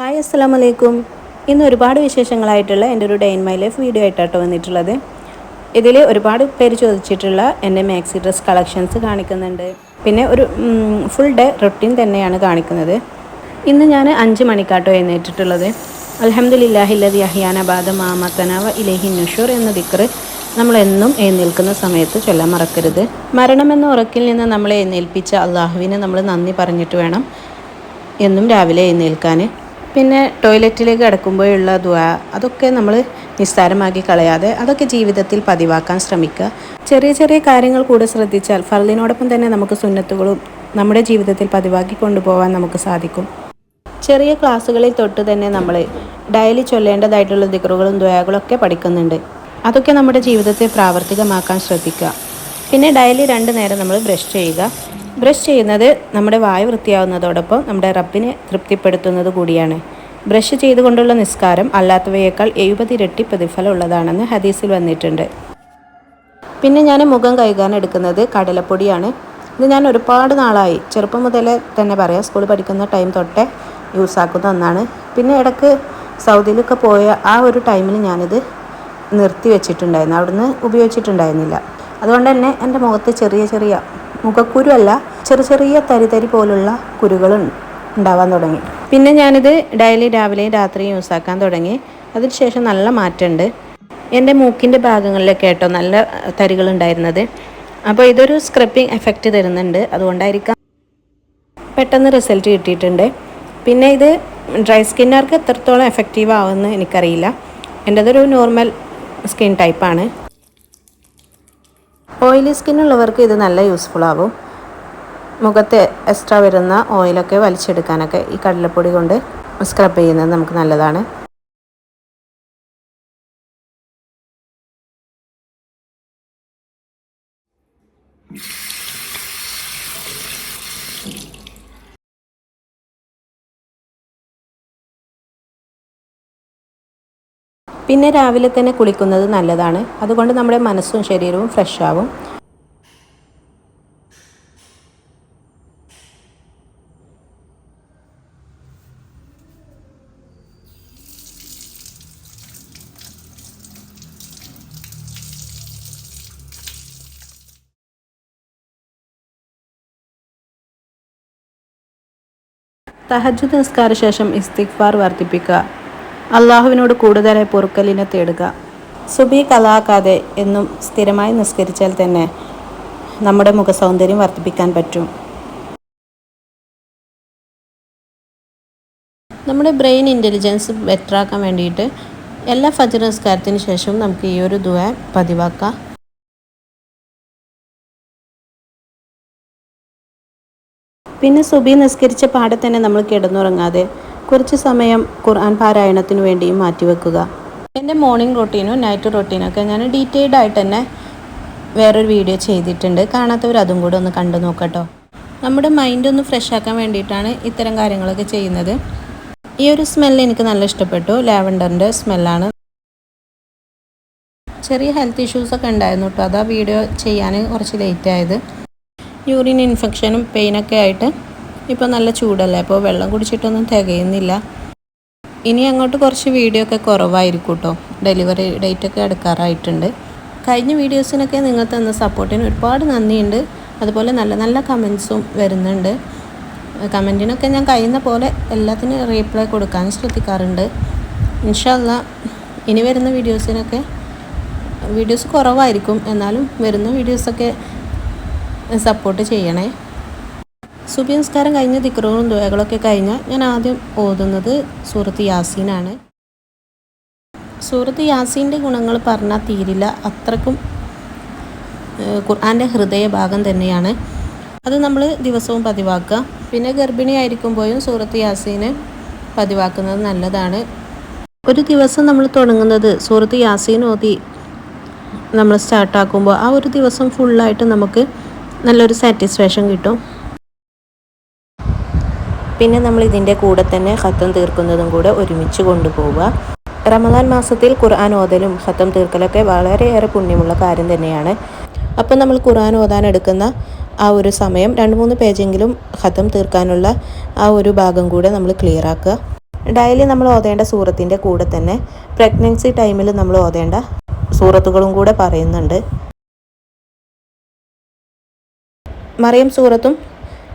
Hi അസ്സാം വലൈക്കും ഇന്ന് ഒരുപാട് വിശേഷങ്ങളായിട്ടുള്ള എന്റെ ഒരു day in my life video ആയിട്ടാട്ടോ വന്നിട്ടുള്ളത്. ഇതിൽ ഒരുപാട് പേര് ചോദിച്ചിട്ടുള്ള എന്റെ മാക്സി ഡ്രസ് കളക്ഷൻസ് കാണിക്കുന്നുണ്ട്. പിന്നെ ഒരു ഫുൾ ഡേ റൊട്ടീൻ തന്നെയാണ് കാണിക്കുന്നത്. ഇന്ന് ഞാൻ അഞ്ച് മണിക്കാട്ടോ എഴുന്നേറ്റിട്ടുള്ളത്. അലഹമ്മദില്ലാഹില്ലതി അഹിയാന ബാദ മാമത്തനാവ ഇലഹി നുഷൂർ എന്ന ദിക്കറ് നമ്മളെന്നും എഴുന്നേൽക്കുന്ന സമയത്ത് ചൊല്ലാൻ മറക്കരുത്. മരണമെന്ന ഉറക്കിൽ നിന്ന് നമ്മളെ എഴുന്നേൽപ്പിച്ച അള്ളാഹുവിനെ നമ്മൾ നന്ദി പറഞ്ഞിട്ട് വേണം എന്നും രാവിലെ എഴുന്നേൽക്കാൻ പിന്നെ ടോയ്ലറ്റിലേക്ക് കിടക്കുമ്പോഴുള്ള ദ്വാ അതൊക്കെ നമ്മൾ നിസ്സാരമാക്കി കളയാതെ അതൊക്കെ ജീവിതത്തിൽ പതിവാക്കാൻ ശ്രമിക്കുക. ചെറിയ ചെറിയ കാര്യങ്ങൾ കൂടെ ശ്രദ്ധിച്ചാൽ ഫർദിനോടൊപ്പം തന്നെ നമുക്ക് സുന്നത്തുകളും നമ്മുടെ ജീവിതത്തിൽ പതിവാക്കി കൊണ്ടുപോകാൻ നമുക്ക് സാധിക്കും. ചെറിയ ക്ലാസ്സുകളിൽ തൊട്ട് തന്നെ നമ്മൾ ഡയലി ചൊല്ലേണ്ടതായിട്ടുള്ള ദിക്കറുകളും ദ്വയകളൊക്കെ പഠിക്കുന്നുണ്ട്. അതൊക്കെ നമ്മുടെ ജീവിതത്തെ പ്രാവർത്തികമാക്കാൻ ശ്രദ്ധിക്കുക. പിന്നെ ഡയലി രണ്ട് നേരം നമ്മൾ ബ്രഷ് ചെയ്യുക. ബ്രഷ് ചെയ്യുന്നത് നമ്മുടെ വായു വൃത്തിയാവുന്നതോടൊപ്പം നമ്മുടെ റബ്ബിനെ തൃപ്തിപ്പെടുത്തുന്നത് കൂടിയാണ്. ബ്രഷ് ചെയ്തുകൊണ്ടുള്ള നിസ്കാരം അല്ലാത്തവയേക്കാൾ എഴുപത് ഇരട്ടി പ്രതിഫലം ഉള്ളതാണെന്ന് ഹദീസിൽ വന്നിട്ടുണ്ട്. പിന്നെ ഞാൻ മുഖം കഴുകാൻ എടുക്കുന്നത് കടലപ്പൊടിയാണ്. ഇത് ഞാൻ ഒരുപാട് നാളായി. ചെറുപ്പം മുതലേ തന്നെ പറയാം സ്കൂളിൽ പഠിക്കുന്ന ടൈം തൊട്ടേ യൂസ് ആക്കുന്ന ഒന്നാണ്. പിന്നെ ഇടയ്ക്ക് സൗദിയിലൊക്കെ പോയ ആ ഒരു ടൈമിൽ ഞാനിത് നിർത്തി വെച്ചിട്ടുണ്ടായിരുന്നു. അവിടുന്ന് ഉപയോഗിച്ചിട്ടുണ്ടായിരുന്നില്ല. അതുകൊണ്ട് തന്നെ എന്റെ മുഖത്ത് ചെറിയ ചെറിയ മുഖക്കുരു അല്ല ചെറിയ ചെറിയ തരി തരി പോലുള്ള കുരുകൾ ഉണ്ടാവാൻ തുടങ്ങി. പിന്നെ ഞാനിത് ഡെയിലി രാവിലെയും രാത്രിയും യൂസ് ആക്കാൻ തുടങ്ങി. അതിനുശേഷം നല്ല മാറ്റമുണ്ട്. എന്റെ മൂക്കിന്റെ ഭാഗങ്ങളിലൊക്കെ കേട്ടോ നല്ല തരികൾ ഉണ്ടായിരുന്നത്. അപ്പോൾ ഇതൊരു സ്ക്രബിങ് എഫക്റ്റ് തരുന്നുണ്ട്. അതുകൊണ്ടായിരിക്കാം പെട്ടെന്ന് റിസൾട്ട് കിട്ടിയിട്ടുണ്ട്. പിന്നെ ഇത് ഡ്രൈ സ്കിന്നുകാർക്ക് എത്രത്തോളം എഫക്റ്റീവ് ആവുമെന്ന് എനിക്കറിയില്ല. എന്റെതൊരു നോർമൽ സ്കിൻ ടൈപ്പാണ് ഓയിലി സ്കിന്നുള്ളവർക്ക് ഇത് നല്ല യൂസ്ഫുൾ ആവും. മുഖത്ത് എക്സ്ട്രാ വരുന്ന ഓയിലൊക്കെ വലിച്ചെടുക്കാനൊക്കെ ഈ കടലപ്പൊടി കൊണ്ട് സ്ക്രബ് ചെയ്യുന്നത് നമുക്ക് നല്ലതാണ്. പിന്നെ രാവിലെ തന്നെ കുളിക്കുന്നത് നല്ലതാണ്. അതുകൊണ്ട് നമ്മുടെ മനസ്സും ശരീരവും ഫ്രഷ് ആവും. തഹജുദ് നിസ്കാര ശേഷം ഇസ്തിഗ്ഫാർ വർദ്ധിപ്പിക്കുക. അള്ളാഹുവിനോട് കൂടുതലായി പൊറുക്കലിനെ തേടുക. സുബി കലാക്കാതെ എന്നും സ്ഥിരമായി നിസ്കരിച്ചാൽ തന്നെ നമ്മുടെ മുഖസൗന്ദര്യം വർദ്ധിപ്പിക്കാൻ പറ്റും. നമ്മുടെ ബ്രെയിൻ ഇന്റലിജൻസ് ബെറ്ററാക്കാൻ വേണ്ടിയിട്ട് എല്ലാ ഫജർ നിസ്കാരത്തിന് ശേഷവും നമുക്ക് ഈ ഒരു ദുവ പതിവാക്കാം. പിന്നെ സുബി നിസ്കരിച്ച പാടെ തന്നെ നമ്മൾ കിടന്നുറങ്ങാതെ കുറച്ച് സമയം ഖുർആൻ പാരായണത്തിനു വേണ്ടിയും മാറ്റിവെക്കുക എന്റെ മോർണിംഗ് റൊട്ടീനും നൈറ്റ് റൊട്ടീനൊക്കെ ഞാൻ ഡീറ്റെയിൽഡ് ആയിട്ട് തന്നെ വേറൊരു വീഡിയോ ചെയ്തിട്ടുണ്ട്. കാണാത്തവർ അതും കൂടെ ഒന്ന് കണ്ടു നോക്കട്ടോ. നമ്മുടെ മൈൻഡ് ഒന്ന് ഫ്രഷ് ആക്കാൻ വേണ്ടിയിട്ടാണ് ഇത്തരം കാര്യങ്ങളൊക്കെ ചെയ്യുന്നത്. ഈ ഒരു സ്മെല്ല് എനിക്ക് നല്ല ഇഷ്ടപ്പെട്ടു. ലാവൻഡറിന്റെ സ്മെല്ലാണ് ചെറിയ ഹെൽത്ത് ഇഷ്യൂസൊക്കെ ഉണ്ടായിരുന്നു കേട്ടോ. അതാ വീഡിയോ ചെയ്യാൻ കുറച്ച് ലേറ്റ് ആയത്. യൂറിൻ ഇൻഫെക്ഷനും പെയിനൊക്കെ ആയിട്ട് ഇപ്പോൾ നല്ല ചൂടല്ലേ? അപ്പോൾ വെള്ളം കുടിച്ചിട്ടൊന്നും തികയുന്നില്ല. ഇനി അങ്ങോട്ട് കുറച്ച് വീഡിയോ ഒക്കെ കുറവായിരിക്കും കേട്ടോ ഡെലിവറി ഡേറ്റ് ഒക്കെ എടുക്കാറായിട്ടുണ്ട് കഴിഞ്ഞ വീഡിയോസിനൊക്കെ നിങ്ങൾ തന്ന സപ്പോർട്ടിന് ഒരുപാട് നന്ദിയുണ്ട്. അതുപോലെ നല്ല നല്ല കമൻസും വരുന്നുണ്ട്. കമന്റിനൊക്കെ ഞാൻ കഴിയുന്ന പോലെ എല്ലാത്തിനും റീപ്ലൈ കൊടുക്കാൻ ശ്രദ്ധിക്കാറുണ്ട്. ഇൻഷല്ല ഇനി വരുന്ന വീഡിയോസിനൊക്കെ വീഡിയോസ് കുറവായിരിക്കും. എന്നാലും വരുന്ന വീഡിയോസൊക്കെ സപ്പോർട്ട് ചെയ്യണേ. സുബി നിസ്കാരം കഴിഞ്ഞ ദിക്കറുകളും ദുവകളൊക്കെ കഴിഞ്ഞാൽ ഞാൻ ആദ്യം ഓതുന്നത് സൂറത്ത് യാസീനാണ്. സൂറത്ത് യാസീന്റെ ഗുണങ്ങൾ പറഞ്ഞാൽ തീരില്ല. അത്രക്കും ഖുർആന്റെ ഹൃദയഭാഗം തന്നെയാണ്. അത് നമ്മൾ ദിവസവും പതിവാക്കുക. പിന്നെ ഗർഭിണി ആയിരിക്കുമ്പോഴും സൂറത്ത് യാസീന് പതിവാക്കുന്നത് നല്ലതാണ്. ഒരു ദിവസം നമ്മൾ തുടങ്ങുന്നത് സൂറത്ത് യാസീൻ ഓതി നമ്മൾ സ്റ്റാർട്ടാക്കുമ്പോൾ ആ ഒരു ദിവസം ഫുള്ളായിട്ട് നമുക്ക് നല്ലൊരു സാറ്റിസ്ഫാക്ഷൻ കിട്ടും. പിന്നെ നമ്മൾ ഇതിന്റെ കൂടെ തന്നെ ഖത്തം തീർക്കുന്നതും കൂടെ ഒരുമിച്ച് കൊണ്ടുപോവുക. റമദാൻ മാസത്തിൽ ഖുർആൻ ഓതലും ഖത്തം തീർക്കലൊക്കെ വളരെയേറെ പുണ്യമുള്ള കാര്യം തന്നെയാണ്. അപ്പം നമ്മൾ ഖുർആൻ ഓതാൻ എടുക്കുന്ന ആ ഒരു സമയം രണ്ട് മൂന്ന് പേജെങ്കിലും ഖത്തം തീർക്കാനുള്ള ആ ഒരു ഭാഗം കൂടെ നമ്മൾ ക്ലിയർ ആക്കുക. ഡെയിലി നമ്മൾ ഓതേണ്ട സൂറത്തിന്റെ കൂടെ തന്നെ പ്രഗ്നൻസി ടൈമിൽ നമ്മൾ ഓതേണ്ട സൂറത്തുകളും കൂടെ പറയുന്നുണ്ട്. മറിയം സൂറത്തും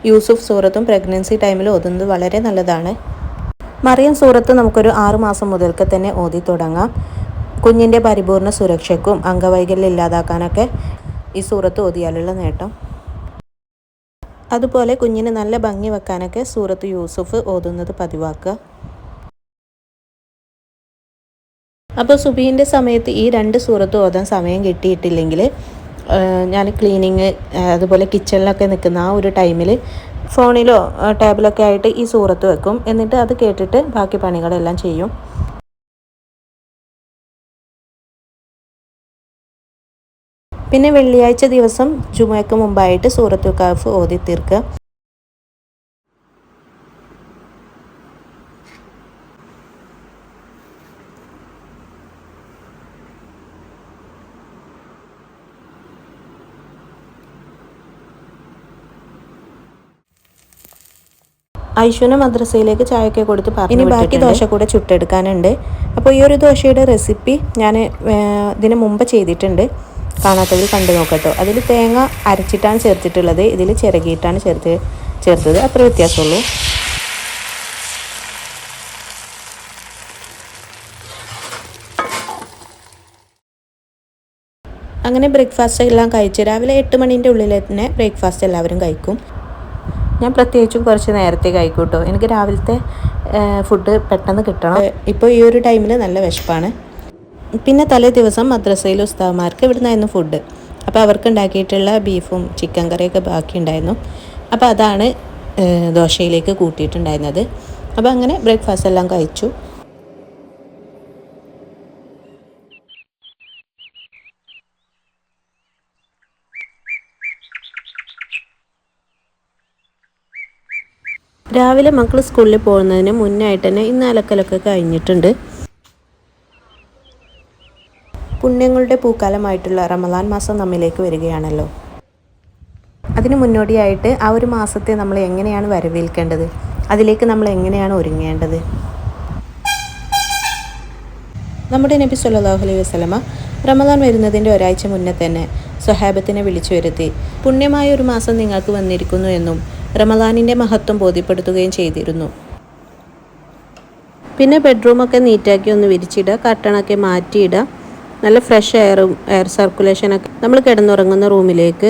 യൂസുഫ് സൂറത്തും പ്രഗ്നൻസി ടൈമിൽ ഓതുന്നത് വളരെ നല്ലതാണ്. മറിയം സൂറത്ത് നമുക്കൊരു ആറു മാസം മുതൽക്ക് തന്നെ ഓതി തുടങ്ങാം. കുഞ്ഞിന്റെ പരിപൂർണ സുരക്ഷയ്ക്കും അംഗവൈകല്യം ഇല്ലാതാക്കാനൊക്കെ ഈ സൂറത്ത് ഓതിയാലുള്ള നേട്ടം. അതുപോലെ കുഞ്ഞിന് നല്ല ഭംഗി വെക്കാനൊക്കെ സൂറത്ത് യൂസുഫ് ഓതുന്നത് പതിവാക്കുക. അപ്പോൾ സുബീന്റെ സമയത്ത് ഈ രണ്ട് സൂറത്ത് ഓതാൻ സമയം കിട്ടിയിട്ടില്ലെങ്കിൽ ഞാൻ ക്ലീനിങ് അതുപോലെ കിച്ചണിലൊക്കെ നിൽക്കുന്ന ആ ഒരു ടൈമിൽ ഫോണിലോ ടാബിലൊക്കെ ആയിട്ട് ഈ സൂറത്ത് വെക്കും. എന്നിട്ട് അത് കേട്ടിട്ട് ബാക്കി പണികളെല്ലാം ചെയ്യും. പിന്നെ വെള്ളിയാഴ്ച ദിവസം ജുമയ്ക്ക് മുമ്പായിട്ട് സൂറത്ത് കാഫ് ഓതി തീർക്കുക. ഐശുവിനെ മദ്രസയിലേക്ക് ചായയൊക്കെ കൊടുത്ത് പറഞ്ഞു ഇനി ബാക്കി ദോശ കൂടെ ചുട്ടെടുക്കാനുണ്ട്. അപ്പോൾ ഈ ഒരു ദോശയുടെ റെസിപ്പി ഞാൻ ഇതിന് മുമ്പ് ചെയ്തിട്ടുണ്ട്. കാണാത്തവർ കണ്ടു നോക്കട്ടോ. അതിൽ തേങ്ങ അരച്ചിട്ടാണ് ചേർത്തിട്ടുള്ളത്. ഇതിൽ ചിരകിയിട്ടാണ് ചേർത്ത് ചേർത്തത്. അത്ര വ്യത്യാസമുള്ളൂ. അങ്ങനെ ബ്രേക്ക്ഫാസ്റ്റ് എല്ലാം കഴിച്ച് രാവിലെ എട്ട് മണീന്റെ ഉള്ളിൽ തന്നെ ബ്രേക്ക്ഫാസ്റ്റ് എല്ലാവരും കഴിക്കും. ഞാൻ പ്രത്യേകിച്ചും കുറച്ച് നേരത്തെ കഴിക്കൂട്ടോ. എനിക്ക് രാവിലത്തെ ഫുഡ് പെട്ടെന്ന് കിട്ടണം. ഇപ്പോൾ ഈ ഒരു ടൈമിൽ നല്ല വിശപ്പാണ്. പിന്നെ തലേ ദിവസം മദ്രസയിൽ ഉസ്താവന്മാർക്ക് ഇവിടുന്നായിരുന്നു ഫുഡ് അപ്പോൾ അവർക്ക് ഉണ്ടാക്കിയിട്ടുള്ള ബീഫും ചിക്കൻ കറിയൊക്കെ ബാക്കി ഉണ്ടായിരുന്നു. അപ്പോൾ അതാണ് ദോശയിലേക്ക് കൂട്ടിയിട്ടുണ്ടായിരുന്നത്. അപ്പോൾ അങ്ങനെ ബ്രേക്ക്ഫാസ്റ്റ് എല്ലാം കഴിച്ചു. രാവിലെ മക്കൾ സ്കൂളിൽ പോകുന്നതിന് മുന്നായിട്ട് തന്നെ ഇന്ന് അലക്കലൊക്കെ കഴിഞ്ഞിട്ടുണ്ട്. പുണ്യങ്ങളുടെ പൂക്കാലമായിട്ടുള്ള റമദാൻ മാസം നമ്മിലേക്ക് വരികയാണല്ലോ. അതിന് മുന്നോടിയായിട്ട് ആ ഒരു മാസത്തെ നമ്മൾ എങ്ങനെയാണ് വരവേൽക്കേണ്ടത്? അതിലേക്ക് നമ്മൾ എങ്ങനെയാണ് ഒരുങ്ങേണ്ടത്? നമ്മുടെ നബി സല്ലാഹു അലൈഹി വസ്ലമ റമദാൻ വരുന്നതിന്റെ ഒരാഴ്ച മുന്നേ തന്നെ സ്വഹാബത്തിനെ വിളിച്ചു വരുത്തി. പുണ്യമായ ഒരു മാസം നിങ്ങൾക്ക് വന്നിരിക്കുന്നു എന്നും റമദാനിന്റെ മഹത്വം ബോധ്യപ്പെടുത്തുകയും ചെയ്തിരുന്നു. പിന്നെ ബെഡ്റൂമൊക്കെ നീറ്റാക്കി ഒന്ന് വിരിച്ചിടുക കർട്ടണൊക്കെ മാറ്റിയിടുക. നല്ല ഫ്രഷ് എയറും എയർ സർക്കുലേഷനൊക്കെ നമ്മൾ കിടന്നുറങ്ങുന്ന റൂമിലേക്ക്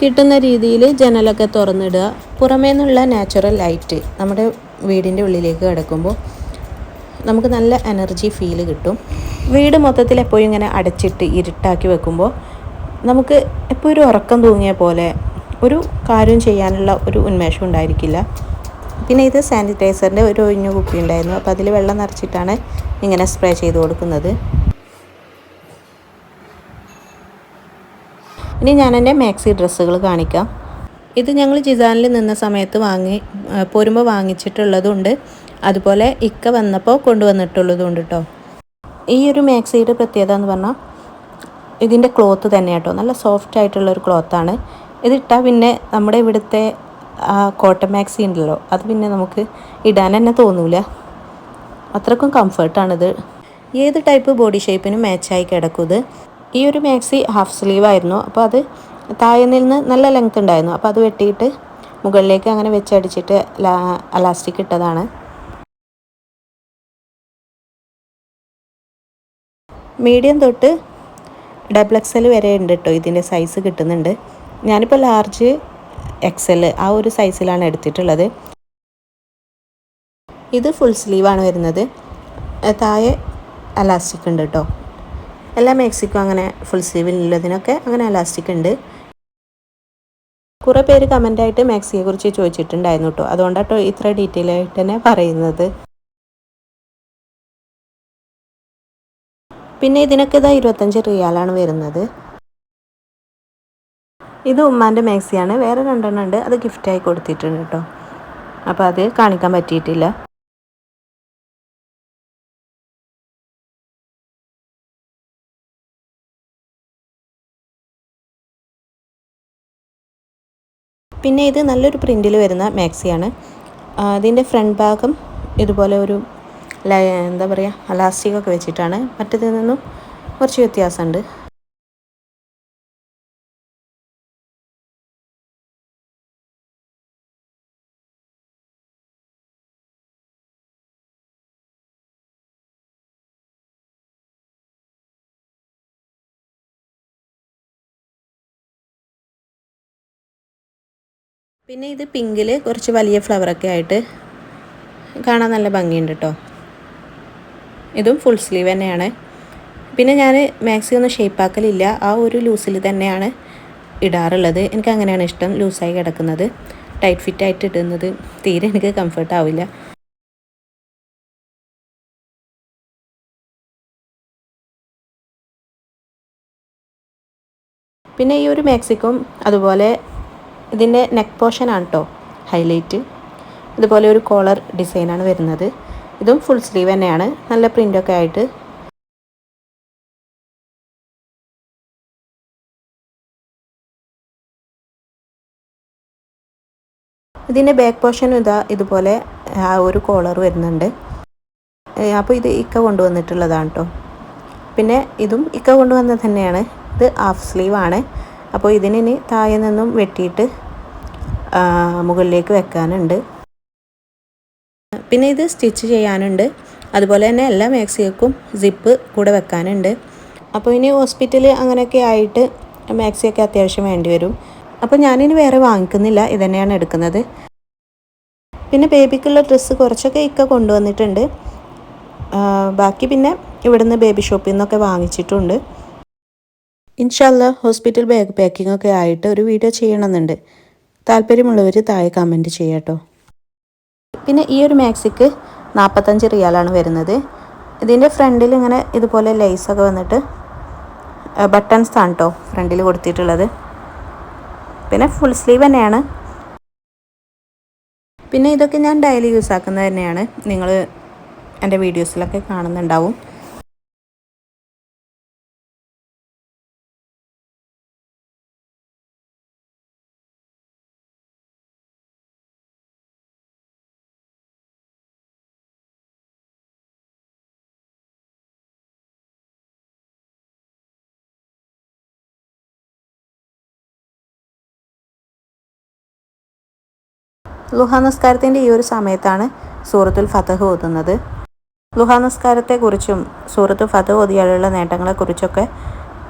കിട്ടുന്ന രീതിയിൽ ജനലൊക്കെ തുറന്നിടുക. പുറമേ നിന്നുള്ള നാച്ചുറൽ ലൈറ്റ് നമ്മുടെ വീടിന്റെ ഉള്ളിലേക്ക് കിടക്കുമ്പോൾ നമുക്ക് നല്ല എനർജി ഫീൽ കിട്ടും. വീട് മൊത്തത്തിൽ എപ്പോഴും ഇങ്ങനെ അടച്ചിട്ട് ഇരുട്ടാക്കി വെക്കുമ്പോൾ നമുക്ക് എപ്പോഴും ഉറക്കം തൂങ്ങിയ പോലെ ഒരു കാര്യം ചെയ്യാനുള്ള ഒരു ഉന്മേഷം ഉണ്ടായിരിക്കില്ല. പിന്നെ ഇത് സാനിറ്റൈസറിന്റെ ഒരു ഒഴിഞ്ഞ കുപ്പി ഉണ്ടായിരുന്നു. അപ്പോൾ അതിൽ വെള്ളം നിറച്ചിട്ടാണ് ഇങ്ങനെ സ്പ്രേ ചെയ്ത് കൊടുക്കുന്നത്. ഇനി ഞാൻ എന്റെ മാക്സി ഡ്രസ്സുകൾ കാണിക്കാം. ഇത് ഞങ്ങൾ ജിസാനിൽ നിന്ന സമയത്ത് വാങ്ങി പോരുമ്പോൾ വാങ്ങിച്ചിട്ടുള്ളതുണ്ട്. അതുപോലെ ഇക്ക വന്നപ്പോൾ കൊണ്ടുവന്നിട്ടുള്ളതുണ്ട് കേട്ടോ. ഈ ഒരു മാക്സിയുടെ പ്രത്യേകത എന്ന് പറഞ്ഞാൽ ഇതിന്റെ ക്ലോത്ത് തന്നെ കേട്ടോ. നല്ല സോഫ്റ്റ് ആയിട്ടുള്ളൊരു ക്ലോത്താണ്. ഇതിട്ടാൽ പിന്നെ നമ്മുടെ ഇവിടുത്തെ കോട്ടൺ മാക്സി ഉണ്ടല്ലോ അത് പിന്നെ നമുക്ക് ഇടാൻ തന്നെ തോന്നൂല. അത്രക്കും കംഫർട്ടാണിത്. ഏത് ടൈപ്പ് ബോഡി ഷേപ്പിനും മാച്ചായി കിടക്കും ഇത്. ഈ ഒരു മാക്സി ഹാഫ് സ്ലീവ് ആയിരുന്നു. അപ്പോൾ അത് താഴെ നിന്ന് നല്ല ലെങ്ത് ഉണ്ടായിരുന്നു. അപ്പോൾ അത് വെട്ടിയിട്ട് മുകളിലേക്ക് അങ്ങനെ വെച്ചടിച്ചിട്ട് അലാസ്റ്റിക് ഇട്ടതാണ്. മീഡിയം തൊട്ട് ഡബിൾ എക്സൽ വരെ ഉണ്ട് കേട്ടോ ഇതിന്റെ സൈസ് കിട്ടുന്നുണ്ട്. ഞാനിപ്പോൾ ലാർജ് എക്സൽ ആ ഒരു സൈസിലാണ് എടുത്തിട്ടുള്ളത്. ഇത് ഫുൾ സ്ലീവാണ് വരുന്നത്. താഴെ അലാസ്റ്റിക് ഉണ്ട് കേട്ടോ എല്ലാ മാക്സിക്കും അങ്ങനെ ഫുൾ സ്ലീവിലുള്ളതിനൊക്കെ അങ്ങനെ അലാസ്റ്റിക് ഉണ്ട്. കുറേ പേര് കമന്റായിട്ട് മാക്സിയെ കുറിച്ച് ചോദിച്ചിട്ടുണ്ടായിരുന്നു കേട്ടോ അതുകൊണ്ടാട്ടോ ഇത്ര ഡീറ്റെയിൽ ആയിട്ട് തന്നെ പറയുന്നത്. പിന്നെ ഇതിനൊക്കെ ഇതാ ഇരുപത്തഞ്ച് റിയാലാണ് വരുന്നത്. ഇത് ഉമ്മാന്റെ മാക്സിയാണ്. വേറെ രണ്ടെണ്ണം ഉണ്ട്. അത് ഗിഫ്റ്റായി കൊടുത്തിട്ടുണ്ട് കേട്ടോ. അപ്പോൾ അത് കാണിക്കാൻ പറ്റിയിട്ടില്ല. പിന്നെ ഇത് നല്ലൊരു പ്രിന്റിൽ വരുന്ന മാക്സിയാണ്. അതിന്റെ ഫ്രണ്ട് ഭാഗം ഇതുപോലെ ഒരു എന്താ പറയുക അലാസ്റ്റിക്കൊക്കെ വെച്ചിട്ടാണ്. മറ്റേതിൽ നിന്നും കുറച്ച് വ്യത്യാസമുണ്ട്. പിന്നെ ഇത് പിങ്കിൽ കുറച്ച് വലിയ ഫ്ലവറൊക്കെ ആയിട്ട് കാണാൻ നല്ല ഭംഗിയുണ്ട് കേട്ടോ ഇതും ഫുൾ സ്ലീവ് തന്നെയാണ്. പിന്നെ ഞാൻ മാക്സി ഒന്നും ഷേപ്പാക്കലില്ല ആ ഒരു ലൂസിൽ തന്നെയാണ് ഇടാറുള്ളത്. എനിക്ക് അങ്ങനെയാണ് ഇഷ്ടം ലൂസായി കിടക്കുന്നത്. ടൈറ്റ് ഫിറ്റ് ആയിട്ട് ഇടുന്നത്. തീരെ എനിക്ക് കംഫർട്ട് ആവില്ല. പിന്നെ ഈ ഒരു മാക്സിക്കും അതുപോലെ ഇതിന്റെ നെക്ക് പോർഷനാണ് കേട്ടോ ഹൈലൈറ്റ് ഇതുപോലെ ഒരു കോളർ ഡിസൈനാണ് വരുന്നത്. ഇതും ഫുൾ സ്ലീവ് തന്നെയാണ്. നല്ല പ്രിന്റൊക്കെ ആയിട്ട്. ഇതിന്റെ ബാക്ക് പോർഷനും ഇതാ ഇതുപോലെ ആ ഒരു കോളർ വരുന്നുണ്ട്. അപ്പോൾ ഇത് ഇക്ക കൊണ്ടുവന്നിട്ടുള്ളതാണ് കേട്ടോ പിന്നെ ഇതും ഇക്ക കൊണ്ടുവന്നത് തന്നെയാണ്. ഇത് ഹാഫ് സ്ലീവ് ആണ്. അപ്പോൾ ഇതിനി താഴെ നിന്നും വെട്ടിയിട്ട് മുകളിലേക്ക് വെക്കാനുണ്ട്. പിന്നെ ഇത് സ്റ്റിച്ച് ചെയ്യാനുണ്ട്. അതുപോലെ തന്നെ എല്ലാ മാക്സികൾക്കും സിപ്പ് കൂടെ വെക്കാനുണ്ട്. അപ്പോൾ ഇനി ഹോസ്പിറ്റൽ അങ്ങനെയൊക്കെ ആയിട്ട് മാക്സിയൊക്കെ അത്യാവശ്യം വേണ്ടി വരും. അപ്പോൾ ഞാനിനി വേറെ വാങ്ങിക്കുന്നില്ല. ഇതന്നെയാണ് എടുക്കുന്നത്. പിന്നെ ബേബിക്കുള്ള ഡ്രസ്സ് കുറച്ചൊക്കെ ഇക്ക കൊണ്ടുവന്നിട്ടുണ്ട്. ബാക്കി പിന്നെ ഇവിടുന്ന് ബേബി ഷോപ്പിൽ നിന്നൊക്കെ വാങ്ങിച്ചിട്ടുണ്ട്. ഇൻഷാല്ല ഹോസ്പിറ്റൽ ബാഗ് പാക്കിംഗ് ഒക്കെ ആയിട്ട് ഒരു വീഡിയോ ചെയ്യണമെന്നുണ്ട്. താല്പര്യമുള്ളവർ താഴെ കമന്റ് ചെയ്യാട്ടോ. പിന്നെ ഈ ഒരു മാക്സിക്ക് നാൽപ്പത്തഞ്ച് റിയാലാണ് വരുന്നത്. ഇതിന്റെ ഫ്രണ്ടിൽ ഇങ്ങനെ ഇതുപോലെ ലൈസൊക്കെ വന്നിട്ട് ബട്ടൺസ് ആണ് കേട്ടോ ഫ്രണ്ടിൽ കൊടുത്തിട്ടുള്ളത്. പിന്നെ ഫുൾ സ്ലീവ് തന്നെയാണ്. പിന്നെ ഇതൊക്കെ ഞാൻ ഡെയിലി യൂസ് ആക്കുന്നത് തന്നെയാണ്. നിങ്ങൾ എന്റെ വീഡിയോസിലൊക്കെ കാണുന്നുണ്ടാവും. ലുഹ നമസ്കാരത്തിന്റെ ഈ ഒരു സമയത്താണ് സൂറത്തുൽ ഫതഹ് ഓതുന്നത്. ലുഹ നമസ്കാരത്തെക്കുറിച്ചും സൂറത്തുൽ ഫതഹ് ഓതിയാലുള്ള നേട്ടങ്ങളെക്കുറിച്ചൊക്കെ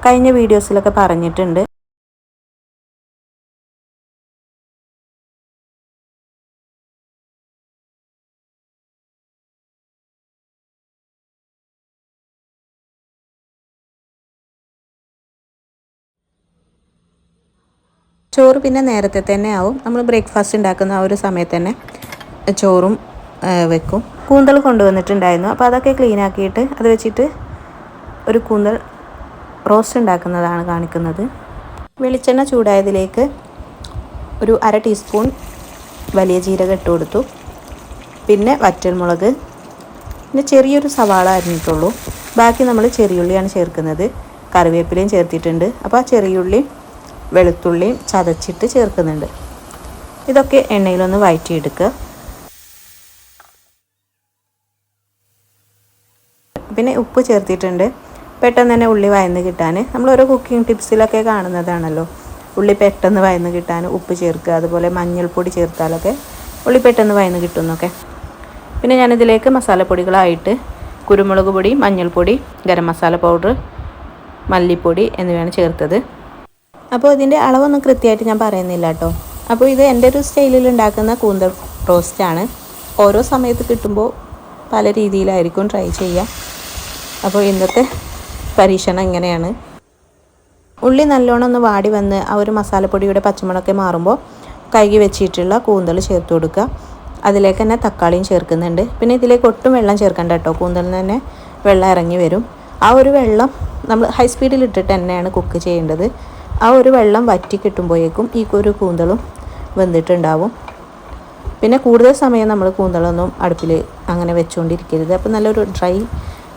കഴിഞ്ഞ വീഡിയോസിലൊക്കെ പറഞ്ഞിട്ടുണ്ട്. ചോറ് പിന്നെ നേരത്തെ തന്നെ ആവും. നമ്മൾ ബ്രേക്ക്ഫാസ്റ്റ് ഉണ്ടാക്കുന്ന ആ ഒരു സമയത്ത് തന്നെ ചോറും വെക്കും. കൂന്തൽ കൊണ്ടുവന്നിട്ടുണ്ടായിരുന്നു. അപ്പോൾ അതൊക്കെ ക്ലീൻ ആക്കിയിട്ട് അത് വെച്ചിട്ട് ഒരു കൂന്തൽ റോസ്റ്റ് ഉണ്ടാക്കുന്നതാണ് കാണിക്കുന്നത്. വെളിച്ചെണ്ണ ചൂടായതിലേക്ക് ഒരു അര ടീസ്പൂൺ വലിയ ജീരകം ഇട്ട് കൊടുത്തു. പിന്നെ വറ്റൽമുളക്. പിന്നെ ചെറിയൊരു സവാള അരിഞ്ഞിട്ടുള്ളൂ. ബാക്കി നമ്മൾ ചെറിയുള്ളിയാണ് ചേർക്കുന്നത്. കറിവേപ്പിലയും ചേർത്തിട്ടുണ്ട്. അപ്പോൾ ആ ചെറിയുള്ളി വെളുത്തുള്ളിയും ചതച്ചിട്ട് ചേർക്കുന്നുണ്ട്. ഇതൊക്കെ എണ്ണയിലൊന്ന് വഴറ്റിയെടുക്കുക പിന്നെ ഉപ്പ് ചേർത്തിട്ടുണ്ട്. പെട്ടെന്ന് തന്നെ ഉള്ളി വയന്ന് കിട്ടാൻ. നമ്മൾ ഓരോ കുക്കിംഗ് ടിപ്സിലൊക്കെ കാണുന്നതാണല്ലോ. ഉള്ളി പെട്ടെന്ന് വയന്ന് കിട്ടാൻ ഉപ്പ് ചേർക്കുക അതുപോലെ മഞ്ഞൾപ്പൊടി ചേർത്താലൊക്കെ ഉള്ളി പെട്ടെന്ന് വയന്ന് കിട്ടുന്നൊക്കെ. പിന്നെ ഞാനിതിലേക്ക് മസാലപ്പൊടികളായിട്ട് കുരുമുളക് പൊടി മഞ്ഞൾപ്പൊടി ഗരം മസാല പൗഡർ മല്ലിപ്പൊടി എന്നിവയാണ് ചേർത്തത്. അപ്പോൾ ഇതിന്റെ അളവൊന്നും കൃത്യമായിട്ട് ഞാൻ പറയുന്നില്ല കേട്ടോ. അപ്പോൾ ഇത് എന്റെ ഒരു സ്റ്റൈലിൽ ഉണ്ടാക്കുന്ന കൂന്തൽ റോസ്റ്റാണ്. ഓരോ സമയത്ത് കിട്ടുമ്പോൾ പല രീതിയിലായിരിക്കും ട്രൈ ചെയ്യുക. അപ്പോൾ ഇന്നത്തെ പരീക്ഷണം ഇങ്ങനെയാണ്. ഉള്ളി നല്ലോണം ഒന്ന് വാടി വന്ന് ആ ഒരു മസാലപ്പൊടിയുടെ പച്ചമുളകൊക്കെ മാറുമ്പോൾ കഴുകി വെച്ചിട്ടുള്ള കൂന്തൽ ചേർത്ത് കൊടുക്കുക. അതിലേക്ക് തന്നെ തക്കാളിയും ചേർക്കുന്നുണ്ട്. പിന്നെ ഇതിലേക്ക് ഒട്ടും വെള്ളം ചേർക്കണ്ട കേട്ടോ. കൂന്തലിൽ തന്നെ വെള്ളം ഇറങ്ങി വരും. ആ ഒരു വെള്ളം നമ്മൾ ഹൈ സ്പീഡിൽ ഇട്ടിട്ട് തന്നെയാണ് കുക്ക് ചെയ്യേണ്ടത്. ആ ഒരു വെള്ളം വറ്റി കിട്ടുമ്പോഴേക്കും ഈ ഒരു കൂന്തളും വെന്തിട്ടുണ്ടാവും പിന്നെ കൂടുതൽ സമയം നമ്മൾ കൂന്തളൊന്നും അടുപ്പിൽ അങ്ങനെ വെച്ചുകൊണ്ടിരിക്കരുത്. അപ്പോൾ നല്ലൊരു ഡ്രൈ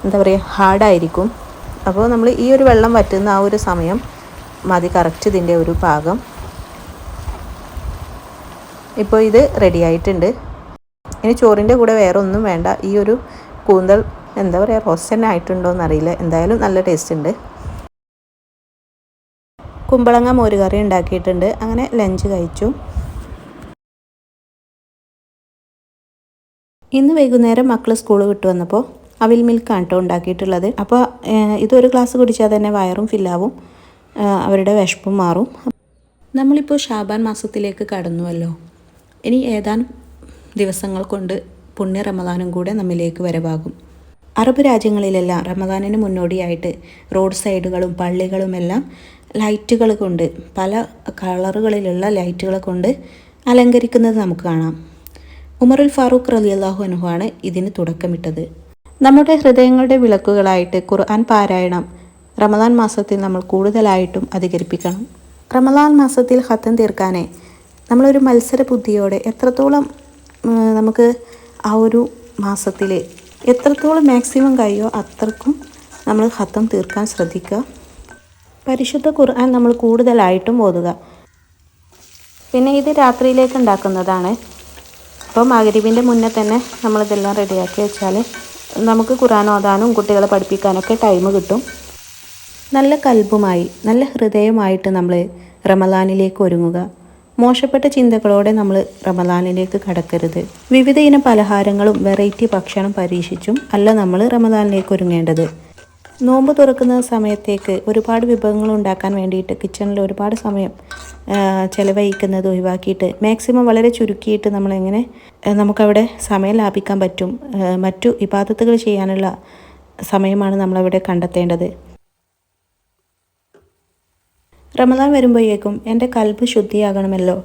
എന്താ പറയുക ഹാർഡായിരിക്കും. അപ്പോൾ നമ്മൾ ഈ ഒരു വെള്ളം വറ്റുന്ന ആ ഒരു സമയം മതി കറക്റ്റ് ഇതിന്റെ ഒരു പാകം ഇപ്പോൾ ഇത് റെഡി ആയിട്ടുണ്ട്. ഇനി ചോറിന്റെ കൂടെ വേറെ ഒന്നും വേണ്ട. ഈ ഒരു കൂന്തൽ എന്താ പറയുക റോസ്റ്റ് തന്നെ ആയിട്ടുണ്ടോ എന്നറിയില്ല എന്തായാലും നല്ല ടേസ്റ്റ് ഉണ്ട്. കുമ്പളങ്ങ മോരുകറി ഉണ്ടാക്കിയിട്ടുണ്ട്. അങ്ങനെ ലഞ്ച് കഴിച്ചു. ഇന്ന് വൈകുന്നേരം മക്കൾ സ്കൂൾ വിട്ടു വന്നപ്പോൾ അവിൽ മിൽക്കാണ് കേട്ടോ ഉണ്ടാക്കിയിട്ടുള്ളത്. അപ്പോൾ ഇതൊരു ഗ്ലാസ് കുടിച്ചാൽ തന്നെ വയറും ഫില്ലാവും അവരുടെ വിശപ്പും മാറും. നമ്മളിപ്പോൾ ഷാബാൻ മാസത്തിലേക്ക് കടന്നുവല്ലോ. ഇനി ഏതാനും ദിവസങ്ങൾ കൊണ്ട് പുണ്യ റമദാനും കൂടെ നമ്മിലേക്ക് വരവാകും. അറബ് രാജ്യങ്ങളിലെല്ലാം റമദാനിന് മുന്നോടിയായിട്ട് റോഡ് സൈഡുകളും പള്ളികളുമെല്ലാം ലൈറ്റുകൾ കൊണ്ട് പല കളറുകളിലുള്ള ലൈറ്റുകൾ കൊണ്ട് അലങ്കരിക്കുന്നത് നമുക്ക് കാണാം. ഉമറുൽ ഫാറൂഖ് റലി അള്ളാഹു അനുഹാണ് ഇതിന് തുടക്കമിട്ടത്. നമ്മുടെ ഹൃദയങ്ങളുടെ വിളക്കുകളായിട്ട് ഖുർആൻ പാരായണം റമദാൻ മാസത്തിൽ നമ്മൾ കൂടുതലായിട്ടും അധികരിപ്പിക്കണം. റമദാൻ മാസത്തിൽ ഹത്തം തീർക്കാനേ നമ്മളൊരു മത്സര ബുദ്ധിയോടെ എത്രത്തോളം നമുക്ക് ആ ഒരു മാസത്തിൽ എത്രത്തോളം മാക്സിമം കഴിയോ അത്രക്കും നമ്മൾ ഹത്തം തീർക്കാൻ ശ്രദ്ധിക്കുക. പരിശുദ്ധ ഖുർആൻ നമ്മൾ കൂടുതലായിട്ടും ഓതുക. പിന്നെ ഇത് രാത്രിയിലേക്ക് ഉണ്ടാക്കുന്നതാണ്. അപ്പോൾ മകരിവിന്റെ മുന്നേ തന്നെ നമ്മളിതെല്ലാം റെഡിയാക്കി വെച്ചാൽ നമുക്ക് ഖുർആൻ ഓതാനും കുട്ടികളെ പഠിപ്പിക്കാനൊക്കെ ടൈം കിട്ടും. നല്ല കൽബുമായി നല്ല ഹൃദയമായിട്ട് നമ്മൾ റമദാനിലേക്ക് ഒരുങ്ങുക. മോശപ്പെട്ട ചിന്തകളോടെ നമ്മൾ റമദാനിലേക്ക് കടക്കരുത്. വിവിധ ഇനം പലഹാരങ്ങളും വെറൈറ്റി ഭക്ഷണം പരീക്ഷിച്ചും അല്ല നമ്മൾ റമദാനിലേക്ക് ഒരുങ്ങേണ്ടത്. നോമ്പ് തുറക്കുന്ന സമയത്തേക്ക് ഒരുപാട് വിഭവങ്ങൾ ഉണ്ടാക്കാൻ വേണ്ടിയിട്ട് കിച്ചണിൽ ഒരുപാട് സമയം ചിലവഴിക്കുന്നത് ഒഴിവാക്കിയിട്ട് മാക്സിമം വളരെ ചുരുക്കിയിട്ട് നമ്മളെങ്ങനെ നമുക്കവിടെ സമയം ലാഭിക്കാൻ പറ്റും. മറ്റു ഇബാദത്തുകൾ ചെയ്യാനുള്ള സമയമാണ് നമ്മളവിടെ കണ്ടെത്തേണ്ടത്. റമദാൻ വരുമ്പോഴേക്കും എന്റെ കൽബ് ശുദ്ധിയാകണമല്ലോ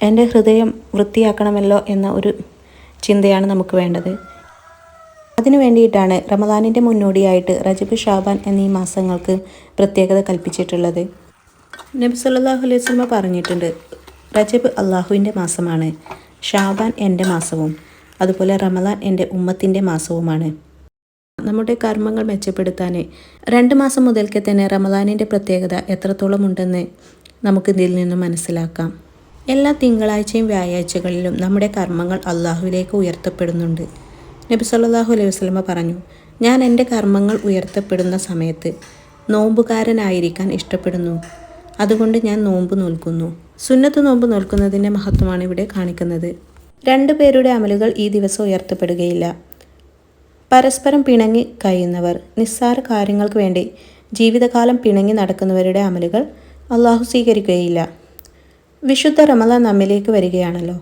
എന്റെ ഹൃദയം വൃത്തിയാക്കണമല്ലോ എന്ന ഒരു ചിന്തയാണ് നമുക്ക് വേണ്ടത്. അതിനു വേണ്ടിയിട്ടാണ് റമദാനിന്റെ മുന്നോടിയായിട്ട് റജബ് ഷാബാൻ എന്നീ മാസങ്ങൾക്ക് പ്രത്യേകത കൽപ്പിച്ചിട്ടുള്ളത്. നബി സല്ലാഹു അലൈഹി സ്വലമ പറഞ്ഞിട്ടുണ്ട് റജബ് അള്ളാഹുവിന്റെ മാസമാണ് ഷാബാൻ എന്റെ മാസവും അതുപോലെ റമദാൻ എന്റെ ഉമ്മത്തിന്റെ മാസവുമാണ്. നമ്മുടെ കർമ്മങ്ങൾ മെച്ചപ്പെടുത്താൻ രണ്ട് മാസം മുതൽക്കേ തന്നെ റമദാനിന്റെ പ്രത്യേകത എത്രത്തോളം ഉണ്ടെന്ന് നമുക്ക് ഇതിൽ നിന്നും മനസ്സിലാക്കാം. എല്ലാ തിങ്കളാഴ്ചയും വ്യാഴാഴ്ചകളിലും നമ്മുടെ കർമ്മങ്ങൾ അള്ളാഹുവിലേക്ക് ഉയർത്തപ്പെടുന്നുണ്ട്. നബി സല്ലാഹു അലൈഹി വസ്ലമ പറഞ്ഞു ഞാൻ എന്റെ കർമ്മങ്ങൾ ഉയർത്തപ്പെടുന്ന സമയത്ത് നോമ്പുകാരനായിരിക്കാൻ ഇഷ്ടപ്പെടുന്നു. അതുകൊണ്ട് ഞാൻ നോമ്പ് നോൽക്കുന്നു. സുന്നത്ത് നോമ്പ് നോൽക്കുന്നതിന്റെ മഹത്വമാണ് ഇവിടെ കാണിക്കുന്നത്. രണ്ടു പേരുടെ അമലുകൾ ഈ ദിവസം ഉയർത്തപ്പെടുകയില്ല. പരസ്പരം പിണങ്ങി കഴിയുന്നവർ നിസ്സാര കാര്യങ്ങൾക്ക് വേണ്ടി ജീവിതകാലം പിണങ്ങി നടക്കുന്നവരുടെ അമലുകൾ അള്ളാഹു സ്വീകരിക്കുകയില്ല. വിശുദ്ധ റമല നമ്മിലേക്ക് വരികയാണല്ലോ.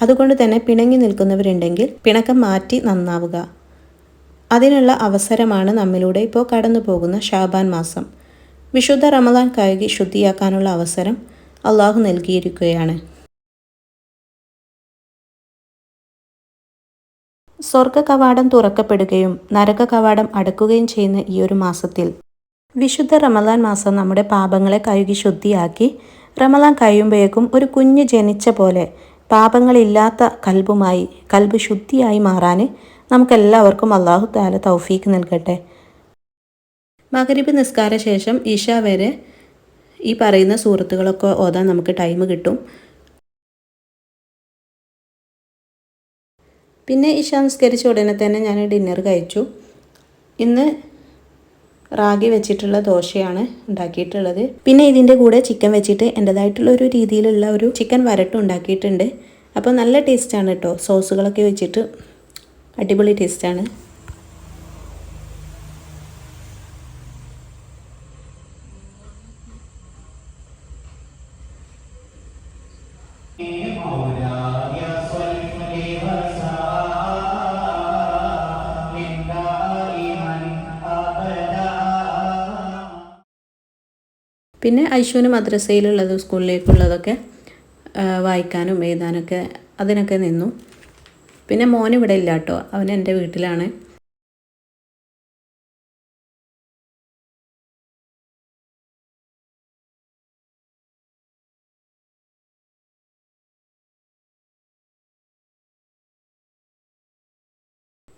അതുകൊണ്ട് തന്നെ പിണങ്ങി നിൽക്കുന്നവരുണ്ടെങ്കിൽ പിണക്കം മാറ്റി നന്നാവുക. അതിനുള്ള അവസരമാണ് നമ്മിലൂടെ ഇപ്പോൾ കടന്നു പോകുന്ന ഷാബാൻ മാസം. വിശുദ്ധ റമദാൻ കഴുകി ശുദ്ധിയാക്കാനുള്ള അവസരം അള്ളാഹു നൽകിയിരിക്കുകയാണ്. സ്വർഗ കവാടം തുറക്കപ്പെടുകയും നരക കവാടം അടക്കുകയും ചെയ്യുന്ന ഈ ഒരു മാസത്തിൽ വിശുദ്ധ റമദാൻ മാസം നമ്മുടെ പാപങ്ങളെ കഴുകി ശുദ്ധിയാക്കി റമദാൻ കഴിയുമ്പോഴേക്കും ഒരു കുഞ്ഞ് ജനിച്ച പോലെ പാപങ്ങളില്ലാത്ത കൽബുമായി കൽബ് ശുദ്ധിയായി മാറാൻ നമുക്കെല്ലാവർക്കും അള്ളാഹു താല തൗഫീക്ക് നൽകട്ടെ. മകരിബ് നിസ്കാര ശേഷം ഇഷ വരെ ഈ പറയുന്ന സുഹൃത്തുക്കളൊക്കെ ഓതാൻ നമുക്ക് ടൈം കിട്ടും. പിന്നെ ഈശ നിസ്കരിച്ച ഉടനെ തന്നെ ഞാൻ ഡിന്നർ കഴിച്ചു. ഇന്ന് റാഗി വെച്ചിട്ടുള്ള ദോശയാണ് ഉണ്ടാക്കിയിട്ടുള്ളത്. പിന്നെ ഇതിന്റെ കൂടെ ചിക്കൻ വെച്ചിട്ട് എന്റെതായിട്ടുള്ള ഒരു രീതിയിലുള്ള ഒരു ചിക്കൻ വരട്ടും ഉണ്ടാക്കിയിട്ടുണ്ട്. അപ്പോൾ നല്ല ടേസ്റ്റാണ് കേട്ടോ സോസുകളൊക്കെ വെച്ചിട്ട് അടിപൊളി ടേസ്റ്റാണ് പിന്നെ ഐശുവിന് മദ്രസയിലുള്ളത് സ്കൂളിലേക്കുള്ളതൊക്കെ വായിക്കാനും എഴുതാനൊക്കെ അതിനൊക്കെ നിന്നു. പിന്നെ മോൻ ഇവിടെ ഇല്ല കേട്ടോ. അവൻ എന്റെ വീട്ടിലാണ്.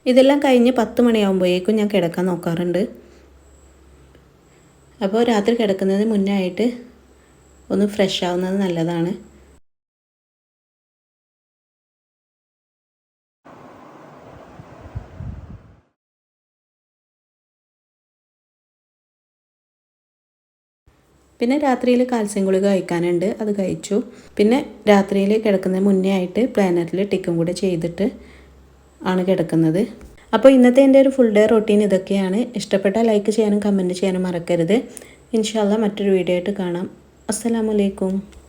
ഇതെല്ലാം കഴിഞ്ഞ് പത്ത് മണിയാകുമ്പോഴേക്കും ഞാൻ കിടക്കാൻ നോക്കാറുണ്ട്. അപ്പോൾ രാത്രി കിടക്കുന്നതിന് മുന്നേ ആയിട്ട് ഒന്ന് ഫ്രഷ് ആവുന്നത് നല്ലതാണ്. പിന്നെ രാത്രിയിൽ കാൽസ്യം ഗുളിക കഴിക്കാനുണ്ട്. അത് കഴിച്ചു. പിന്നെ രാത്രിയിൽ കിടക്കുന്നതിന് മുന്നേ ആയിട്ട് പ്ലാനറ്റിൽ ടിക്കും കൂടെ ചെയ്തിട്ട് ആണ് കിടക്കുന്നത്. അപ്പോൾ ഇന്നത്തെ എന്റെ ഒരു ഫുൾ ഡേ റൊട്ടീൻ ഇതൊക്കെയാണ്. ഇഷ്ടപ്പെട്ട ലൈക്ക് ചെയ്യാനും കമന്റ് ചെയ്യാനും മറക്കരുത്. ഇൻഷാല്ല മറ്റൊരു വീഡിയോ ആയിട്ട് കാണാം. അസ്സലാമലൈക്കും